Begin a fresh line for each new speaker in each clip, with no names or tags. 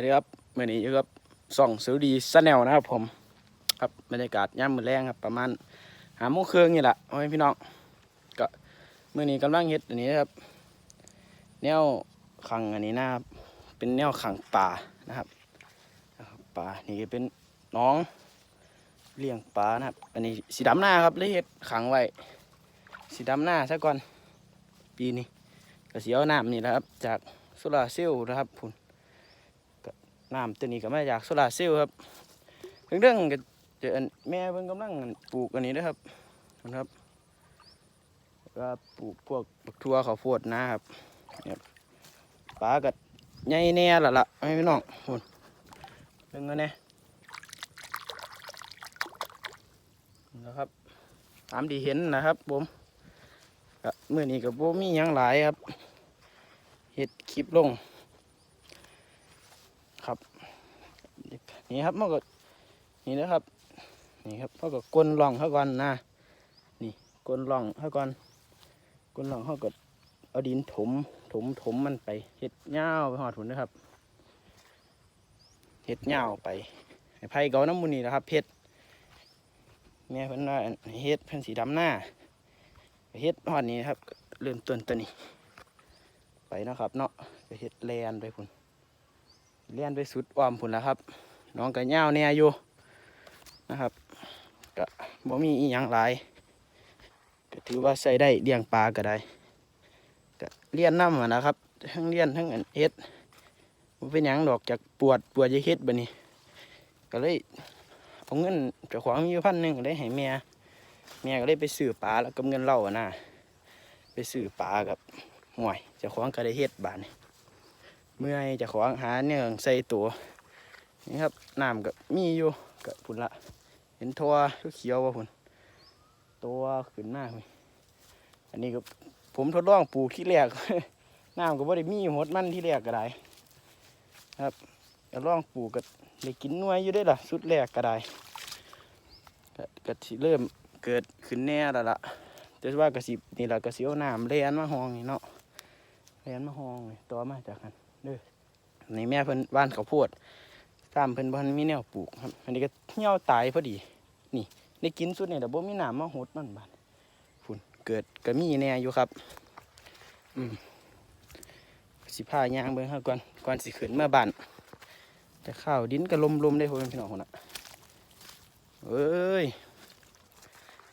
วัสดีครับเมื่อนี้อยู่กับส่องสูดีสแนลนะครับผม ครับบรรยากาศย่ำมือแรงครับ ประมาณหาโมงเครึ่งนี่แหละโอ้ยพี่น้องก็เมื่อนี้กำลังเฮ็ดอันนี้นะครับ แนวขังอันนี้นะครับเป็นแนวขังป่านะครับป่านี่เป็นน้องเลี้ยงปลานะครับ อันนี้สีดำหน้าครับเลยเฮ็ดขังไว้สีดำหน้าซะก่อนปีนี้ก็สีเอาน้ำนี่แหละครับ จากโซลาร์เซลล์นะครับพุ่นก็ น้ำตัวนี้ก็มาจากโซลาเซลล์ครับเรื่องๆก็เจออันแม่เพิ่งกำลังปลูกอันนี้นะครับนะครับก็ปลูกพวกบักทั่วข้าวโพดนะครับเนี่ยปลาก็ใหญ่แน่ละล่ะไม่พี่น้องพุ่นเรื่องกันแน่นะครับตามที่เห็นนะครับผมเมื่อนี้กับโบมีหยังหลายครับเฮ็ดคลิปลง ครับ นี่ครับมันก็นี่นะครับ นี่ครับเขาก็กลนล่องเขาก่อนนะนี่กลนล่องเขาก่อนกลนล่องเขาก็เอาดินถมถมถมมันไปเฮ็ดเหย้าไปหอดถุนนะครับเฮ็ดเหย้าไปให้ไผ่เกาน้ำมูนี่นะครับเฮ็ดแม่เพิ่นว่าเฮ็ดเพิ่นสีดำหน้าเฮ็ดหอดนี้ครับ เริ่มต้นตัวนี้ ไปนะครับ เนาะไปเฮ็ดแลนไปพุ่นแลนไปสุดอ้อมพุ่นแล้วครับ น้องก็ย่าวแน่อยู่นะครับก็บ่มีอีหยังหลายก็ถือว่าใส่ได้เลี้ยงปลาก็ได้ก็เลี้ยนน้ำนะครับ ทั้งเลี้ยนทั้งอันเฮ็ดบ่เป็นหยังดอกจากปวดปวดจะเฮ็ดบัดนี้ ก็เลยเอาเงินจ้าของมีอยู่พันหนึ่งก็เลยให้แม่แม่ก็เลยไปซื้อปลาแล้วกับเงินเราอะนะไปซื้อปลากับห่วยเจะขวางก็ได้เฮ็ดบานเมื่อยเจะขวางหาเนี่ยใส่ตัว นี่ครับน้ำก็มีอยู่ก็พุ่นละ เห็นทัวเขียวว่าพุ่นตัวขึ้นมาเลยอันนี้ก็ผมทดลองปลูกที่แรกน้ำก็บ่ได้มีหมดมันที่แรกก็ได้ครับก็ลองปลูกก็ได้กินน่วยอยู่ได้อล่ะสุดแรกก็ได้ก็ก็สิเริ่มเกิดขึ้นแน่แล้วล่ะแต่ว่ากระสินี่แหละกระสิเอาน้ำเลียนมาห้องนี่เนาะเลียนมาห้องนี่ต่อมาจากกันเด้อในแม่เพิ่นบ้านเขาวโพด ตามเพิ่นบ้านมีแนวปลูกครับ อันนี้ก็เหี่ยวตายพอดี นี่ได้กินสุดเนี่ยแต่บ่มีน้ำมาหดมันบานฝุ่นเกิดก็มีแน่อยู่ครับ อืมสิพายางเบิ่งเฮาก่อนก่อนสิขึ้นเมื่อบ้านแต่ข้าวดินก็ลมๆได้พ่อแม่พี่น้องคนน่ะเอ้ย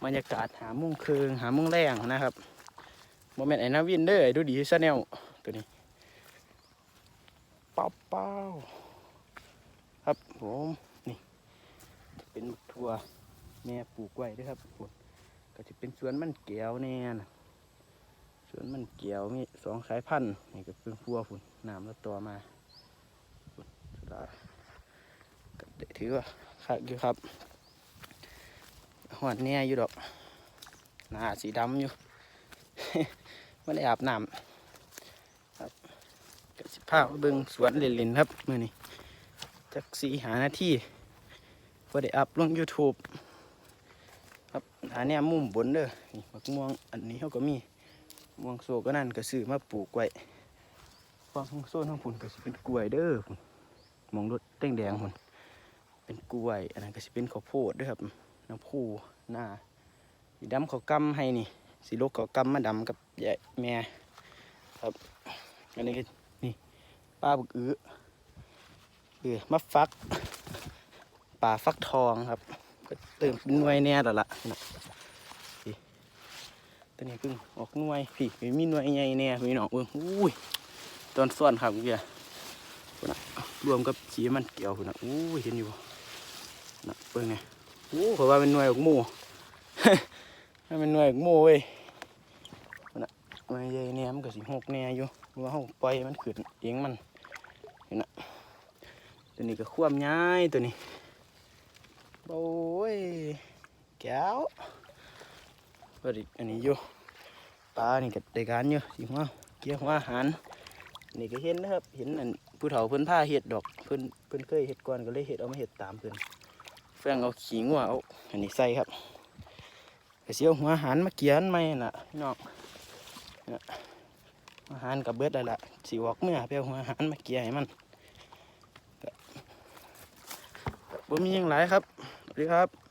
บรรยากาศหามุ้งเคืองหามุ้งแรงนะครับโมเมนต์ไอ้นาวินเด้อดูดีซะแนวตัวนี้เป้าเป้า ครับผมนี่จะเป็นทัวแม่ปลูกไว้ด้วยครับผมก็จะเป็นสวนมันแก้วแน่นะสวนมันแก้วมีสองสายพันธุ์นี่ก็เป็นพัวฝุ่นน้ำแล้วตัวมาฝุ่นสุดาก็ได้ถือว่าคักอยู่ครับหอดเนี่ยอยู่ดอกหน้าสีดำอยู่ไม่ได้อาบน้ำครับกสิภาพเบิ่งสวนเล่นๆครับมื่อนี้ จักสีหาหน้าที่พอได้อัพลง YouTube ครับหาเนี่ยมุมบนเด้อนี่มักม่วงอันนี้เขาก็มีม่วงโซก็นั่นก็ซื้อมาปลูกไว้ฟังโซนข้างพุ่นก็สิเป็นกล้วยเด้อพุ่นมองรถแดงแดงๆพุ่นเป็นกล้วยอันนั้นก็สิเป็นข้าวโพดเด้อครับน้ำผู้หน้าสีดำเขากำให้นี่สีลูกเขากำมาดำกับแยายแม่ครับอันนี้ก็นี่ป้าบึกอื้อ เออมาฟักป่าฟักทองครับก็เติมเป็นหน่วยแน่แล้วล่ะนะนี่ตัวนี้เพิ่งออกหน่วยพี่ไม่มีหน่วยใหญ่แน่พี่น้องเบิ่งอุ้ยตอนส่วนครับเมื่อกี้พุ่นน่ะรวมกับสีมันเกี่ยวพุ่นะอุ้ยเห็นอยู่นะเบิ่งไงโอ้เขาว่าเป็นหน่วยของหมูให้เป็นหน่วยของหมูเว้ยน่ะนวยใหญ่เนี่ยมันก็สิหกเนี่ยอยู่เพราว่าเขาปล่อยมันขึ้นเองมันเห็นนะ ตัวนี้ก็ควมย้ายตัวนี้ โอ้ย แก้วเปิดอีกอันนี้อยู่ปลานี่ก็ได้การอยู่สิหัวเกี่ยวหัวอาหารนี่ก็เห็นนะครับ เห็นอันผู้เฒ่าเพิ่นผ้าเห็ดดอก เพิ่นเพิ่นเคยเห็ดก่อนก็เลยเห็ดเอามาเห็ดตามเพิ่นเฟื่องเอาขี้งัวเอาอันนี้ใส่ครับก็เสียวหัวอาหารมาเกียนไหมน่ะพี่น้องอาหารกับเบิดแล้ละสีวอกเมื่อไปเอาหัวอาหารมาเกียให้มันก็ บ่มีอยังหลายครับ สวัสดีครับ